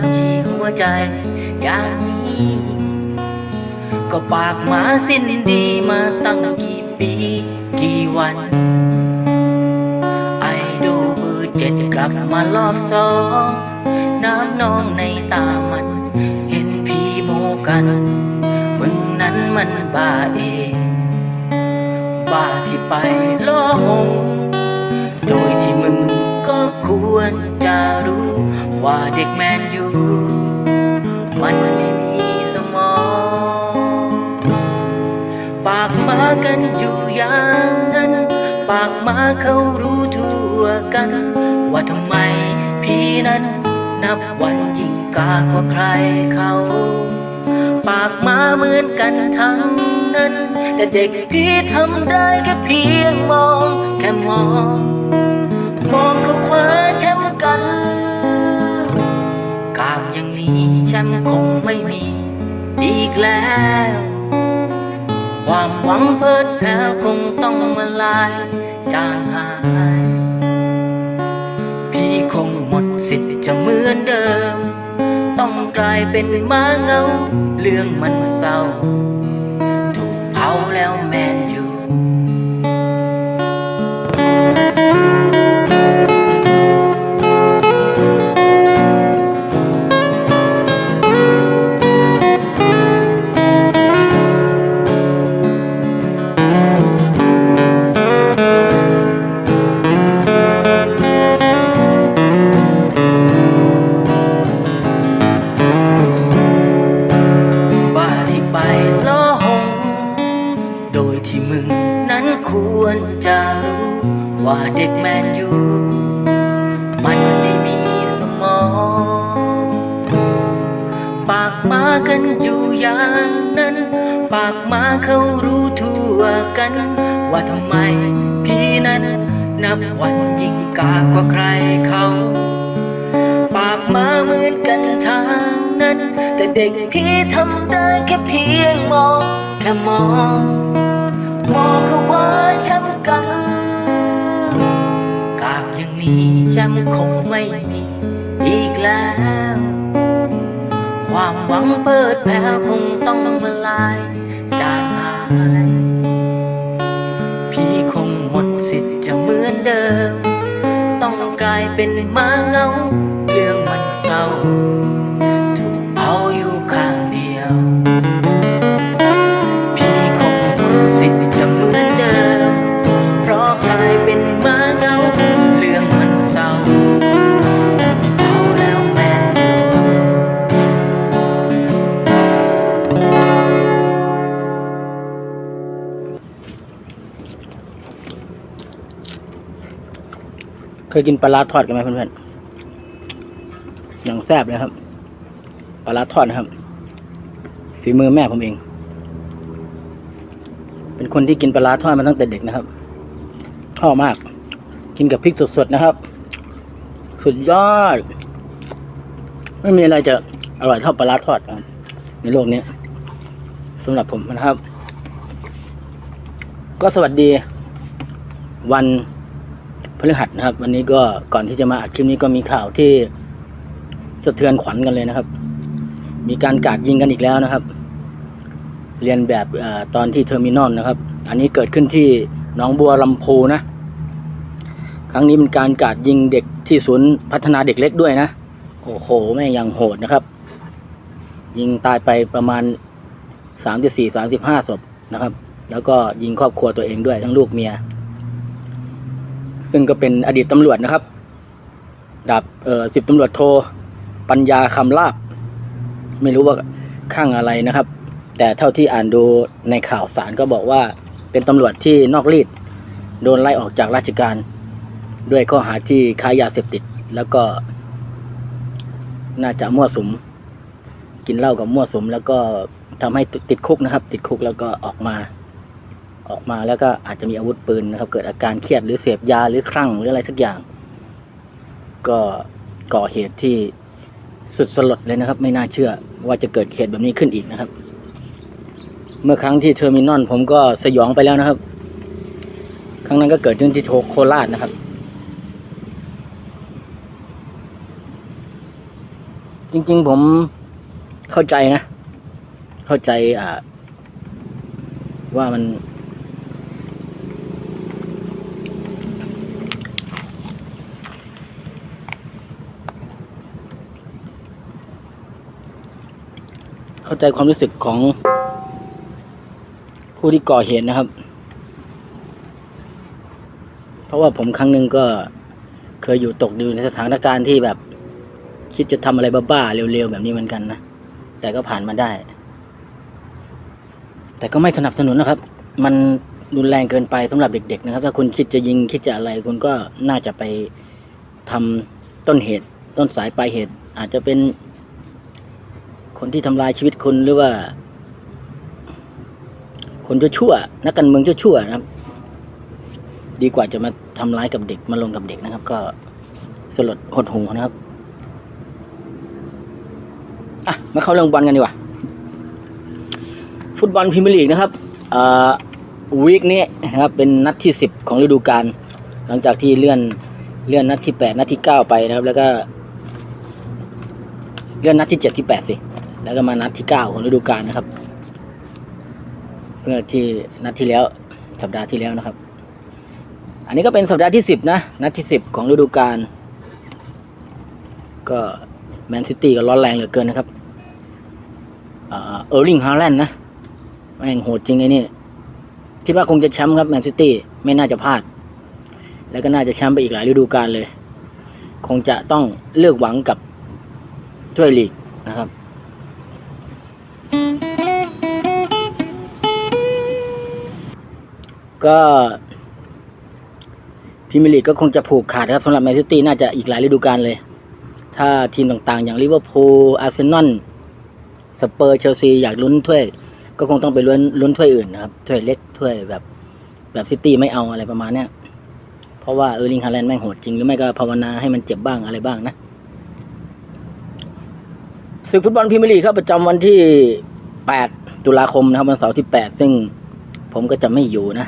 ย่ำยีหัวใจอย่างนี้ ก็ปากหมาสิ้นดีมาตั้งกี่ปีกี่วัน ไอดูเบอร์เจ็ดกลับมารอบสองน้ำนองในตามัน เห็นพี่โมกัน มึงนั้นมันบ้าเองบ้าที่ไปล่อหงโดยที่มึงก็ควรจะรู้ ว่าเด็กแมนยูมันไม่มีสมอง ปากมากันอยู่อย่างนั้น ปากมาเขารู้ทั่วกัน ว่าทำไมพี่นั้นนับวันยิ่งกากว่าใครเขา ปากมาเหมือนกันทั้งนั้น แต่เด็กพี่ทำได้แค่เพียงมอง แค่มอง มองเขาคว้าแชมป์กันากอย่างนี้แชมป์คงไม่มีอีกแล้ว ความหวังเพิดแผ่วคงต้องมาลายจางหาย พี่คงหมดสิทธิ์จะเหมือนเดิม ต้องกลายเป็นม้าเงา เรื่องมันเศร้า ถูกเผาแล้วแม่ กว่าใครเขา ปากมาเหมือนกันทางนั้น แต่เด็กพี่ทำได้แค่เพียงมองแค่มอง มองเขาว่าช้ำกัน กากอย่างนี้ช้ำคงไม่มีอีกแล้ว ความหวังเปิดแผ่วคงต้องมาลายจางหาย เป็นมาเงา เรื่องมันเศร้า ยกินปลาร้าทอดกันไหมเพื่อนๆอย่างแซ่บเลยครับ ปลาร้าทอดนะครับ ฝีมือแม่ผมเอง เป็นคนที่กินปลาร้าทอดมาตั้งแต่เด็กนะครับชอบมาก กินกับพริกสดๆนะครับ สุดยอด ไม่มีอะไรจะอร่อยเท่าปลาร้าทอดครับในโลกนี้สำหรับผมนะครับ ก็สวัสดี วัน พฤหัสนะครับ วันนี้ก็ก่อนที่จะมาอัดคลิปนี้ก็มีข่าวที่สะเทือนขวัญกันเลยนะครับ มีการกาดยิงกันอีกแล้วนะครับ เรียนแบบอตอนที่เทอร์มินอลนะครับ อันนี้เกิดขึ้นที่หนองบัวลำพูนะ ครั้งนี้เป็นการกาดยิงเด็กที่ศูนย์พัฒนาเด็กเล็กด้วยนะ โอ้โหแม่ยังโหดนะครับ ยิงตายไปประมาณสามสิบสี่สามสิบห้าศพนะครับ แล้วก็ยิงครอบครัวตัวเองด้วยทั้งลูกเมีย ซึ่งก็เป็นอดีตตำรวจนะครับดาบเอ่อสิบตำรวจโทปัญญาคำลาบ ไม่รู้ว่าข้างอะไรนะครับ แต่เท่าที่อ่านดูในข่าวสารก็บอกว่าเป็นตำรวจที่นอกรีดโดนไล่ออกจากราชการ ด้วยข้อหาที่ค้ายาเสพติด แล้วก็ น่าจะมั่วสุม กินเหล้ากับมั่วสุม แล้วก็ทำให้ติดคุกนะครับ ติดคุกแล้วก็ออกมา ออกมาแล้วก็อาจจะมีอาวุธปืนนะครับ เกิดอาการเครียดหรือเสพยาหรือคลั่งหรืออะไรสักอย่าง ก็ก่อเหตุที่สุดสลดเลยนะครับ ไม่น่าเชื่อว่าจะเกิดเหตุแบบนี้ขึ้นอีกนะครับ เมื่อครั้งที่เทอร์มินอลผมก็สยองไปแล้วนะครับ ครั้งนั้นก็เกิดขึ้นที่โคราชนะครับจริงๆผมเข้าใจนะ เข้าใจอ่าว่ามัน เข้าใจความรู้สึกของผู้ที่ก่อเหตุนะครับ เพราะว่าผมครั้งหนึ่งก็เคยอยู่ตกอยู่ในสถานการณ์ที่แบบ คิดจะทำอะไรบ้าๆเร็วๆแบบนี้เหมือนกันนะ แต่ก็ผ่านมาได้ แต่ก็ไม่สนับสนุนนะครับ มันรุนแรงเกินไปสำหรับเด็ก ๆ นะครับ ถ้าคุณคิดจะยิงคิดจะอะไรคุณก็น่าจะไปทำต้นเหตุ ต้นสายปลายเหตุ อาจจะเป็น คนที่ทำลายชีวิตคุณหรือว่า คนชั่วๆนักการเมืองชั่วๆนะครับ ดีกว่าจะมาทำร้ายกับเด็กมาลงกับเด็กนะครับ ก็สลดหดหูนะครับอะมาเข้าเรื่องบอลกันดีกว่า ฟุตบอลพรีเมียร์ลีกนะครับอ่าวีคนี้นะครับเป็นนัดที่สิบของฤดูกาลหลังจากที่เลื่อนเลื่อนนัดที่แปดนัดที่เก้าไปนะครับ แล้วก็เลื่อนนัดที่เจ็ดที่แปดสิ แล้วก็มานัดที่เก้าของฤดูกาลนะครับ เพื่อที่นัดที่แล้วสัปดาห์ที่แล้วนะครับ อันนี้ก็เป็นสัปดาห์ที่สิบนะ นัดที่สิบของฤดูกาลก็แมนซิตี้ก็ร้อนแรงเหลือเกินนะครับ เออร์ลิงฮาแลนด์นะ แม่งโหดจริงไอ้นี่ คิดว่าคงจะแชมป์ครับแมนซิตี้ไม่น่าจะพลาด แล้วก็น่าจะแชมป์ไปอีกหลายฤดูกาลเลย คงจะต้องเลือกหวังกับถ้วยลีกนะครับ ก็พรีเมียร์ลีกก็คงจะผูกขาดครับสำหรับแมนซิตี้น่าจะอีกหลายฤดูกาลเลย ถ้าทีมต่างๆ อย่างลิเวอร์พูลอาร์เซนอลสเปอร์เชลซีอยากลุ้นถ้วย ก็คงต้องไปลุ้นลุ้นถ้วยอื่นนะครับถ้วยเล็กถ้วยแบบแบบซิตี้ไม่เอาอะไรประมาณเนี้ยเพราะว่าเออร์ลิงฮาแลนด์แม่งโหดจริงหรือไม่ก็ภาวนาให้มันเจ็บบ้างอะไรบ้างนะศึกฟุตบอลพรีเมียร์ลีกครับประจำวันที่ 8 ตุลาคมนะครับวันเสาร์ที่ 8 ซึ่งผมก็จะไม่อยู่นะ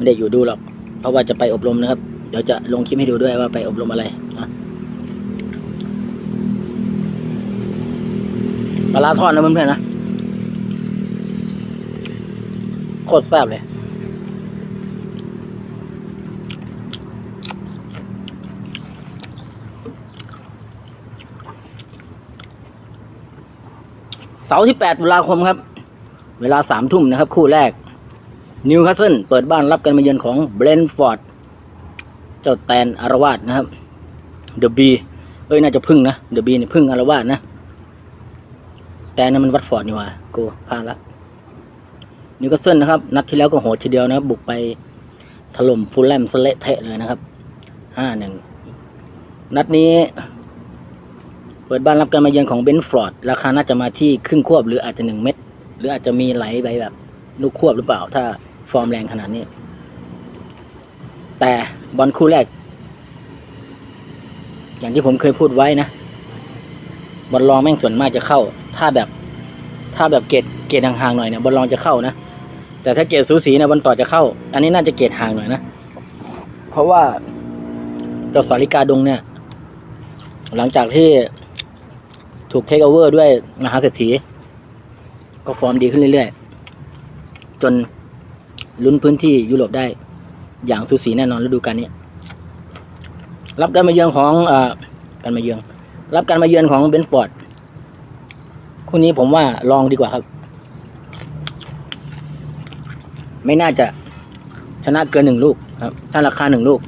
ไม่ได้อยู่ดูหรอก เพราะว่าจะไปอบรมนะครับ เดี๋ยวจะลงคลิปให้ดูด้วยว่าไปอบรมอะไรนะปลาทอดนะเพื่อนๆนะโคตรแซ่บเลยเสาร์ที่ 8 ตุลาคมครับ เวลาสามทุ่มนะครับ คู่แรก นิวคาสเซิลเปิดบ้านรับการมาเยือนของเบรนฟอร์ดเจ้าแตนอารวาสนะครับเดอะบีเอ้ยน่าจะพึ่งนะเดอะบีเนี่ยพึ่งอารวาสนะ แต่นั่นมันวัดฟอร์ดนี่ว่ากูพลาดละนิวคาสเซิลนะครับ นัดที่แล้วก็โหดทีเดียวนะครับ บุกไปถล่มฟูลแลมสเละเทะเลยนะครับห้าหนึ่งนัดนี้เปิดบ้านรับการมาเยือนของเบนฟอร์ดราคาน่าจะมาที่ครึ่งควบหรืออาจจะหนึ่งเม็ดหรืออาจจะมีไหลไปแบบลูกควบหรือเปล่าถ้า ฟอร์มแรงขนาดนี้ แต่บอลคู่แรก อย่างที่ผมเคยพูดไว้นะ บอลรองแม่งส่วนมากจะเข้า ถ้าแบบ ถ้าแบบเกรดเกรดห่างๆหน่อยเนี่ยบอลรองจะเข้านะ แต่ถ้าเกรดสูสีเนี่ยบอลต่อจะเข้า อันนี้น่าจะเกรดห่างหน่อยนะ เพราะว่าเจ้าสาริกาดงเนี่ย หลังจากที่ถูกเทคโอเวอร์ด้วยมหาเศรษฐี ก็ฟอร์มดีขึ้นเรื่อยๆ จน ลุ้นพื้นที่ยุโรปได้ อย่างสูสีแน่นอนฤดูกาลนี้ รับการมาเยือนของเอ่อการมาเยือนรับการมาเยือนของเบนฟอร์ดคู่นี้ผมว่าลองดีกว่าครับ ไม่น่าจะชนะเกินหนึ่งลูกครับ ถ้าราคาหนึ่งลูก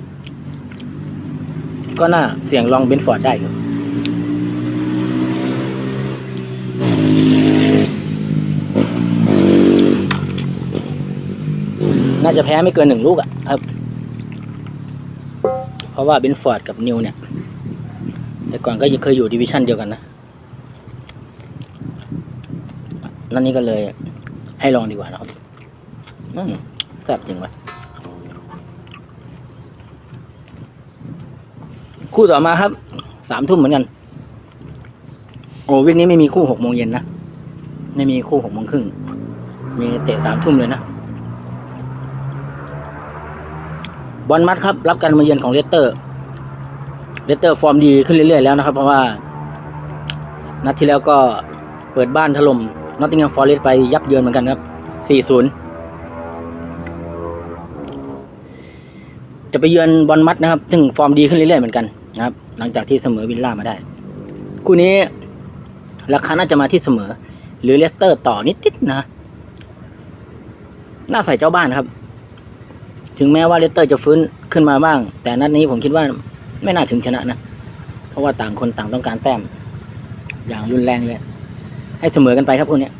ก็น่าเสี่ยงลองเบนฟอร์ดได้ครับ จะแพ้ไม่เกินหนึ่งลูกอะครับ เพราะว่าเบนฟอร์ดกับนิวเนี่ย แต่ก่อนก็เคยอยู่ดิวิชั่นเดียวกันนะ นั่นนี่ก็เลยให้ลองดีกว่านะครับอืมแซ่บจริงวะคู่ต่อมาครับ สามทุ่มเหมือนกัน โอ้วิกนี้ไม่มีคู่หกโมงเย็นนะ ไม่มีคู่หกโมงครึ่ง มีเตะสามทุ่มเลยนะ บอลมัดครับ รับการมาเยือนของเลสเตอร์เลสเตอร์ฟอร์มดีขึ้นเรื่อยๆแล้วนะครับ เพราะว่า นัดที่แล้วก็เปิดบ้านถล่มนอตติงแฮมฟอร์เรสต์ไปยับเยินเหมือนกันครับ 4-0 จะไปเยือนบอลมัดนะครับ ซึ่งฟอร์มดีขึ้นเรื่อยๆเหมือนกันนะครับ หลังจากที่เสมอวิลล่ามาได้ คู่นี้ราคาน่าจะมาที่เสมอ หรือเลสเตอร์ต่อนิดๆนะ น่าใส่เจ้าบ้านครับ ถึงแม้ว่าเลสเตอร์จะฟื้นขึ้นมาบ้าง แต่นัดนี้ผมคิดว่าไม่น่าถึงชนะนะ เพราะว่าต่างคนต่างต้องการแต้ม อย่างรุนแรงเลย ให้เสมอกันไปครับคู่นี้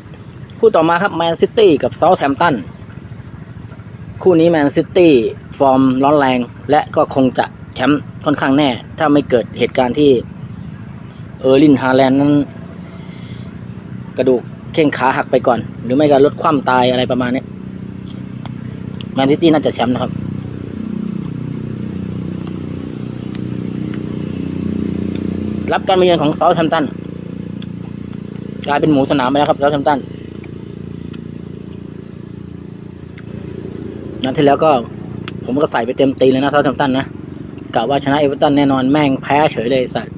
คู่ต่อมาครับแมนซิตี้กับเซาท์แฮมป์ตันคู่นี้แมนซิตี้ฟอร์มร้อนแรง และก็คงจะแชมป์ค่อนข้างแน่ ถ้าไม่เกิดเหตุการณ์ที่เออร์ลินฮาแลนด์นั้น กระดูกเข่งขาหักไปก่อน หรือไม่ก็ลดความตายอะไรประมาณนี้ แมนซิตี้น่าจะแชมป์นะครับ รับการมาเยือนของเซาท์แฮมป์ตันกลายเป็นหมูสนามไปแล้วครับเซาท์แฮมป์ตันนัดที่แล้วก็ผมก็ใส่ไปเต็มตีเลยนะเซาท์แฮมป์ตันนะกะว่าชนะเอเวอร์ตันแน่นอนแม่งแพ้เฉยเลยสัตว์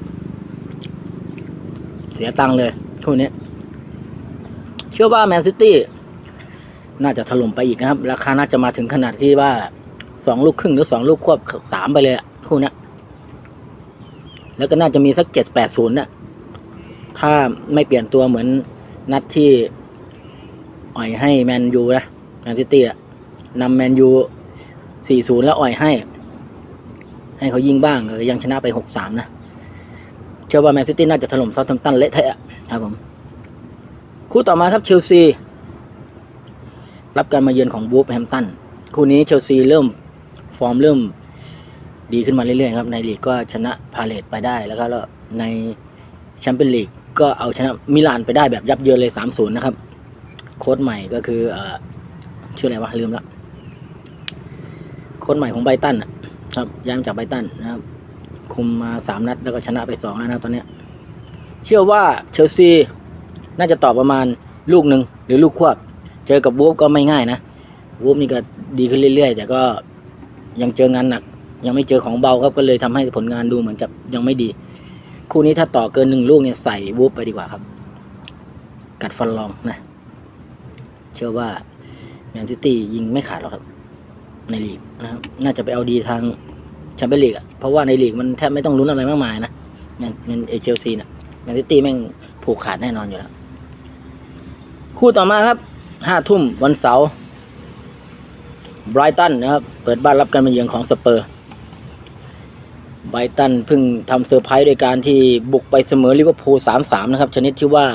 เสียตังค์เลยคู่นี้ เชื่อว่าแมนซิตี้ น่าจะถล่มไปอีกนะครับ ราคาน่าจะมาถึงขนาดที่ว่าสองลูกครึ่งหรือสองลูกควบสามไปเลยอะคู่นี้แล้วก็น่าจะมีสักเจ็ดแปดศูนย์นะถ้าไม่เปลี่ยนตัวเหมือนนัดที่อ่อยให้แมนยูนะแมนซิตี้อะนำแมนยูสี่ศูนย์แล้วอ่อยให้ ให้เขายิงบ้างเออยังชนะไปหกสามนะ เชื่อว่าแมนซิตี้น่าจะถล่มเซาท์แฮมป์ตันเละเทะครับผม คู่ต่อมาครับเชลซี รับการมาเยือนของวูฟแฮมตันคู่นี้เชลซีเริ่มฟอร์มเริ่มดีขึ้นมาเรื่อยๆครับในลีกก็ชนะพาเลตไปได้แล้วก็ในแชมเปี้ยนลีกก็เอาชนะมิลานไปได้แบบยับเยินเลย 3-0 นะครับ โค้ชใหม่ก็คือเอ่อชื่ออะไรวะ ลืมละโค้ชใหม่ของไบตันนะครับย้ายมาจากไบตันนะครับ คุมมาสามนัดแล้วก็ชนะไปสองแล้วนะครับตอนนี้เชื่อว่าเชลซีน่าจะตอบประมาณลูกหนึ่งหรือลูกควบ เจอกับวูฟก็ไม่ง่ายนะวูฟนี่ก็ดีขึ้นเรื่อยๆ แต่ก็ยังเจองานหนัก ยังไม่เจอของเบาครับก็เลยทำให้ผลงานดูเหมือนจะยังไม่ดี คู่นี้ถ้าต่อเกินหนึ่งลูกเนี่ยใส่วูฟไปดีกว่าครับ กัดฟันลองนะเชื่อว่าแมนซิตี้ยิงไม่ขาดหรอกครับ ในลีกนะครับน่าจะไปเอาดีทางแชมเปี้ยนลีกอะเพราะว่าในลีกมันแทบไม่ต้องลุ้นอะไรมากมายนะแมนแมนเอเชลซีน่ะแมนซิตี้แม่งผูกขาดแน่นอนอยู่แล้วคู่ต่อมาครับ ห้าทุ่มวันเสาร์ไบรตันนะครับ เปิดบ้านรับการมาเยือนของสเปอร์ไบรตันเพิ่งทำเซอร์ไพรส์โดยการที่บุกไปเสมอลิเวอร์พูลสามสามนะครับ ชนิดที่ว่า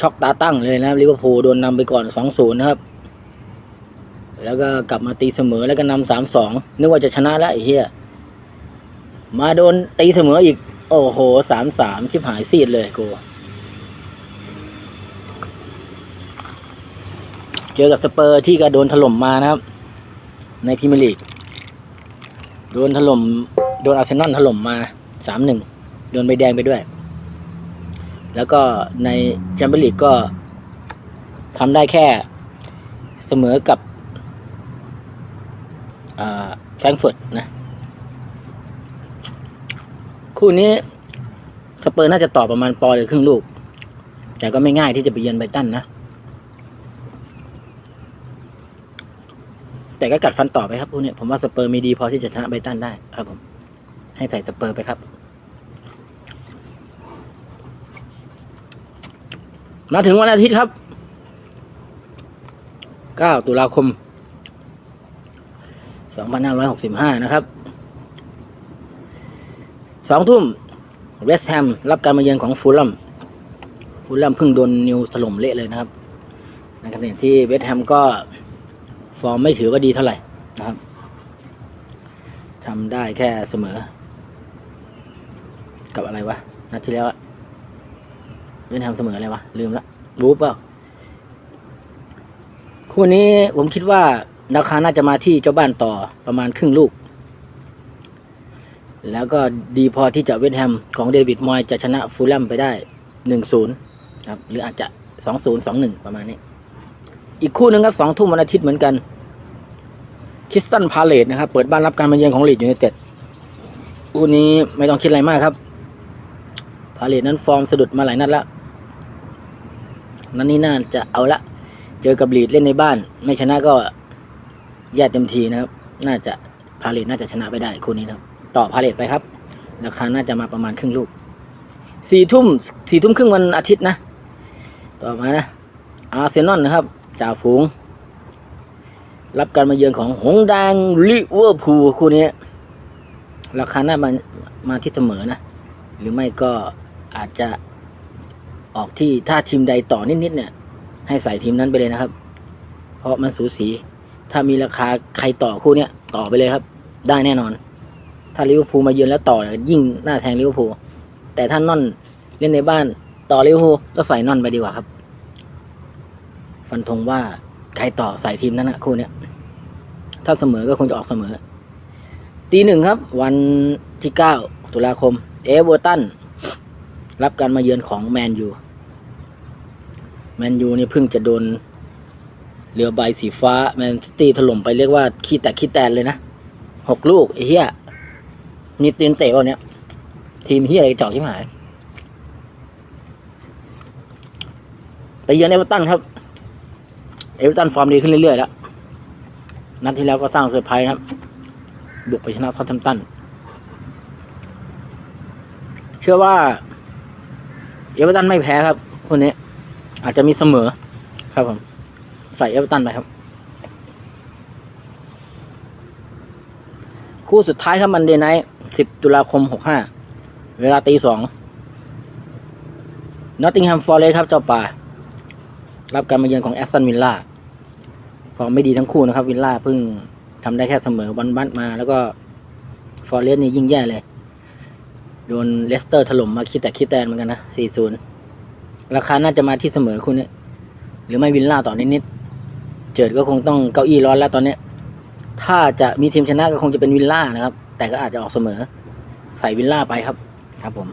ช็อกตาตั้งเลยนะครับลิเวอร์พูลโดนนำไปก่อนสองศูนย์นะครับ แล้วก็กลับมาตีเสมอแล้วก็นำสามสองนึกว่าจะชนะแล้วไอ้เหี้ยมาโดนตีเสมออีก โอ้โหสามสามชิบหายซีดเลยกู เจอกับสเปอร์ที่ก็โดนถล่มมานะครับ ในพรีเมียร์ลีกโดนถล่มโดนอาร์เซนอลถล่มมาสามหนึ่งโดนใบแดงไปด้วย แล้วก็ในแชมเปี้ยนลีกก็ทำได้แค่เสมอกับแฟรงก์เฟิร์ตนะ คู่นี้สเปอร์น่าจะต่อประมาณปอหรือครึ่งลูก แต่ก็ไม่ง่ายที่จะไปเยือนไบรตันนะ แต่ก็กัดฟันต่อไปครับพวกเนี้ยผมว่าสเปอร์มีดีพอที่จะชนะไบตันได้ครับผม ให้ใส่สเปอร์ไปครับ มาถึงวันอาทิตย์ครับ 9 ตุลาคม 2565 นะครับสองทุ่ม เวสต์แฮม รับการมาเยือนของฟูลลัมฟูลลัมเพิ่งโดนนิวถล่มเละเลยนะครับในขณะที่เวสต์แฮมก็ ฟอร์มไม่ถือว่าดีเท่าไหร่นะครับทำได้แค่เสมอ กับอะไรวะ นัดที่แล้วอะเวียดนามเสมออะไรวะ ลืมละบู๊เปล่าคู่นี้ผมคิดว่าราคาน่าจะมาที่เจ้าบ้านต่อประมาณครึ่งลูก แล้วก็ดีพอที่จะเวสแฮมของเดวิดมอยจะชนะฟูลแลมไปได้หนึ่งศูนย์ครับ หรืออาจจะสองศูนย์สองหนึ่งประมาณนี้ อีกคู่หนึ่งครับสองทุ่มวันอาทิตย์เหมือนกัน คิสตันพาเลตนะครับ เปิดบ้านรับการมาเยือนของลีดยูไนเต็ดคู่นี้ไม่ต้องคิดอะไรมากครับพาเลตนั้นฟอร์มสะดุดมาหลายนัดแล้วนัดนี้น่าจะเอาละ เจอกับลีดเล่นในบ้าน ไม่ชนะก็แย่เต็มทีนะครับ น่าจะพาเลตน่าจะชนะไปได้คู่นี้นะครับ ต่อพาเลตไปครับ ราคาน่าจะมาประมาณครึ่งลูกสี่ทุ่มสี่ทุ่มครึ่งวันอาทิตย์นะ ต่อมานะอาร์เซนอลนะครับจ่าฝูง รับการมาเยือนของหงแดงลิเวอร์พูลคู่นี้ ราคาหน่ามามาที่เสมอนะ หรือไม่ก็อาจจะออกที่ถ้าทีมใดต่อนิดๆเนี่ย ให้ใส่ทีมนั้นไปเลยนะครับ เพราะมันสูสี ถ้ามีราคาใครต่อคู่เนี้ยต่อไปเลยครับ ได้แน่นอน ถ้าลิเวอร์พูลมาเยือนแล้วต่อยยิ่งหน้าแทงลิเวอร์พูลแต่ถ้านอนเล่นในบ้านต่อลิเวอร์พูลก็ใส่นอนไปดีกว่าครับ ฟันธงว่า ใครต่อใส่ทีมนั้นนะคู่เนี้ย ถ้าเสมอก็คงจะออกเสมอ ตีหนึ่งครับ วันที่เก้าตุลาคม เอเวอร์ตัน รับการมาเยือนของแมนยู แมนยูนี่เพิ่งจะโดนเรือใบสีฟ้า แมนซิตี้ถล่มไปเรียกว่า ขี้แตกขี้แตนเลยนะหกลูกไอ้เหี้ยมีตีนเตะวะเนี้ย ทีมเหี้ยอะไรจอกชิบหาย ไปเยือนเอเวอร์ตันครับ เอเวอร์ตันฟอร์มดีขึ้นเรื่อยๆแล้ว นัดที่แล้วก็สร้างเซอร์ไพรส์นะครับ บุกไปชนะซอทแทมตัน เชื่อว่าเอเวอร์ตันไม่แพ้ครับคนนี้ อาจจะมีเสมอ ครับผมใส่เอเวอร์ตันไปครับ คู่สุดท้ายครับมันเดย์ไนท์10 ตุลาคม 65 เวลาตีสองนอตติงแฮมฟอร์เรสครับเจ้าป่า รับการมาเยือนของแอสตันวิลล่าฟอร์มไม่ดีทั้งคู่นะครับวิลล่าเพิ่งทำได้แค่เสมอวันบัตมา แล้วก็ฟอร์เรสต์นี่ยิ่งแย่เลย โดนเลสเตอร์ถล่มมาคิดแต่คิดแตนเหมือนกันนะ 4-0 ราคาน่าจะมาที่เสมอคู่นี้หรือไม่วิลล่าต่อนิดๆ เจิดก็คงต้องเก้าอี้ร้อนแล้วตอนเนี้ย ถ้าจะมีทีมชนะก็คงจะเป็นวิลล่านะครับ แต่ก็อาจจะออกเสมอ ใส่วิลล่าไปครับ ครับผม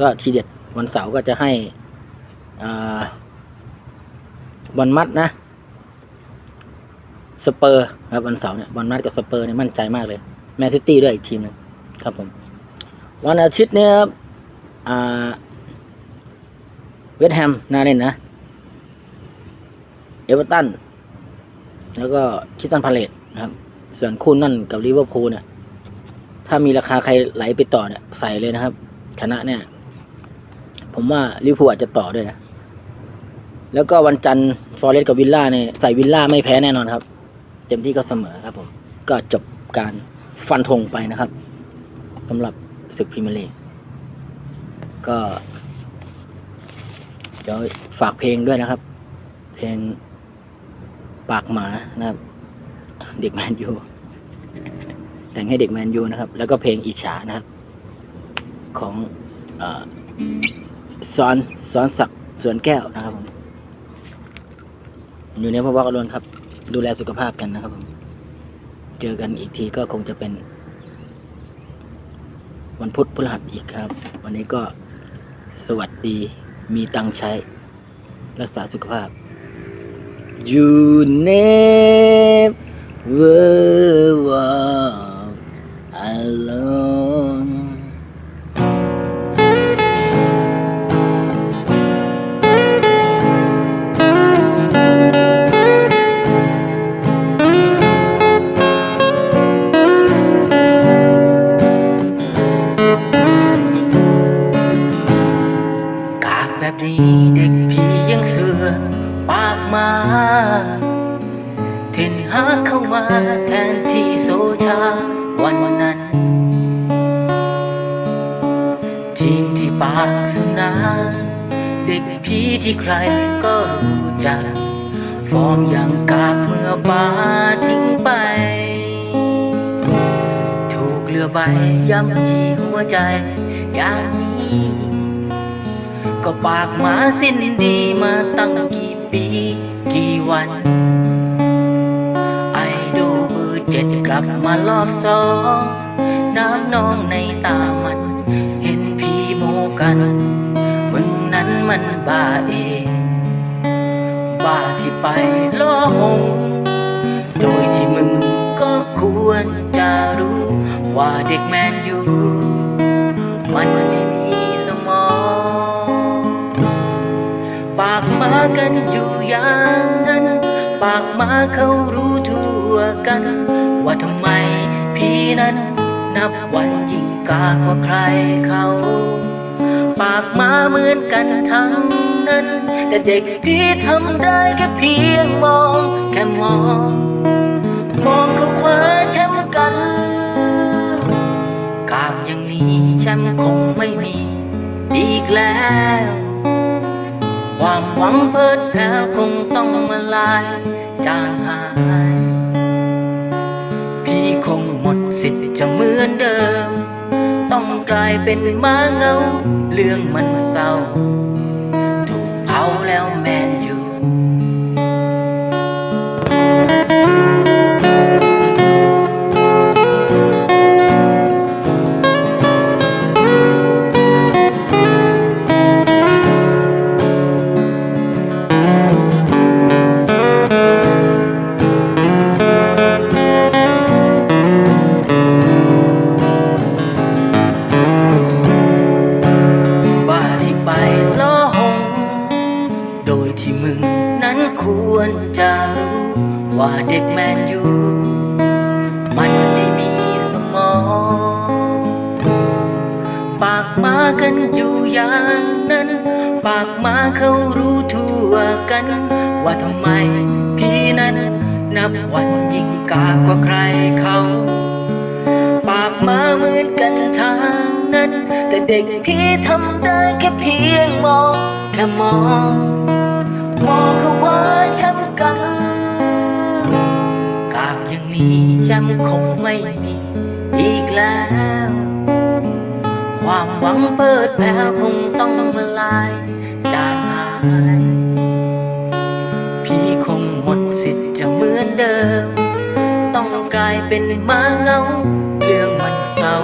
ก็ทีเด็ดวันเสาร์ก็จะให้อ่า บอลมัดนะสเปอร์ครับวันเสาร์เนี่ยบอลมัดกับสเปอร์เนี่ยมั่นใจมากเลยแมนซิตี้ด้วยอีกทีมนึงครับผม วันอาทิตย์เนี่ยครับอ่าเวสต์แฮมน่าเล่นนะ เอเวอร์ตัน แล้วก็คิสตันพาเลตนะครับ ส่วนคู่นั่นกับลิเวอร์พูลเนี่ย ถ้ามีราคาใครไหลไปต่อเนี่ย ใส่เลยนะครับ ชนะเนี่ย ผมว่าลิเวอร์พูลอาจจะต่อด้วยนะ แล้วก็วันจันทร์ฟอร์เรสกับวิลล่าเนี่ยใส่วิลล่าไม่แพ้แน่นอนครับ เต็มที่ก็เสมอครับผม ก็จบการฟันธงไปนะครับสำหรับศึกพรีเมียร์ลีกก็เดี๋ยวฝากเพลงด้วยนะครับ เพลงปากหมานะครับ เด็กแมนยูแต่งให้เด็กแมนยูนะครับ แล้วก็เพลงอิจฉานะครับ ของออสอนสอนศักดิ์สวนแก้วนะครับผม อยู่ในภาวะกรนครับ ดูแลสุขภาพกันนะครับผมเจอกันอีกทีก็คงจะเป็น วันพุธพฤหัสอีกครับ วันนี้ก็สวัสดีมีตังใช้ รักษาสุขภาพ You never walk alone นี้เด็กพี่ยังเสือปากมาเทนหาเข้ามาแทนที่โซชาวันวันนั้นทีมที่ปากสุนาเด็กพี่ที่ใครก็รู้จัก ฟอร์มอย่างกากเมื่อปาทิ้งไป ถูกเรือใบย่ำยีหัวใจอย่างนี้ ก็ปากมาสิ้นดีมาตั้งกี่ปีกี่วัน ไอโดเบอร์เจ็ดกลับมารอบสองน้ำนองในตามัน เห็นพีโมกัน มึงนั้นมันบ้าเองบ้าที่ไปล้อหง โดยที่มึงก็ควรจะรู้ว่าเด็กแมนอยู่ มัน กมากันอยู่อย่างนั้น ปากมาเขารู้ทั่วกัน ว่าทำไมพี่นั้น นับวันยิ่งกากว่าใครเขา ปากมาเหมือนกันทั้งนั้น แต่เด็กพี่ทำได้แค่เพียงมอง แค่มอง มองเขาคว้าแชมป์กัน กากอย่างนี้แชมป์คงไม่มีอีกแล้ว ความหวังเพิดแล้วคงต้องมาลายจางหาย พี่คงหมดสิทธิ์จะเหมือนเดิม ต้องกลายเป็นม้าเหงา เรื่องมันเศร้า ถูกเผาแล้วแมน ด็กพี่ทำได้แค่เพียงมองแค่มอง มองเขาว่าช้ำกัน กากอย่างนี้ช้ำคงไม่มีอีกแล้ว ความหวังเปิดแผ่วคงต้องมาลายจางหายพี่คงหมดสิทธิ์จะเหมือนเดิม ต้องกลายเป็นม้าเหงมันเศร้า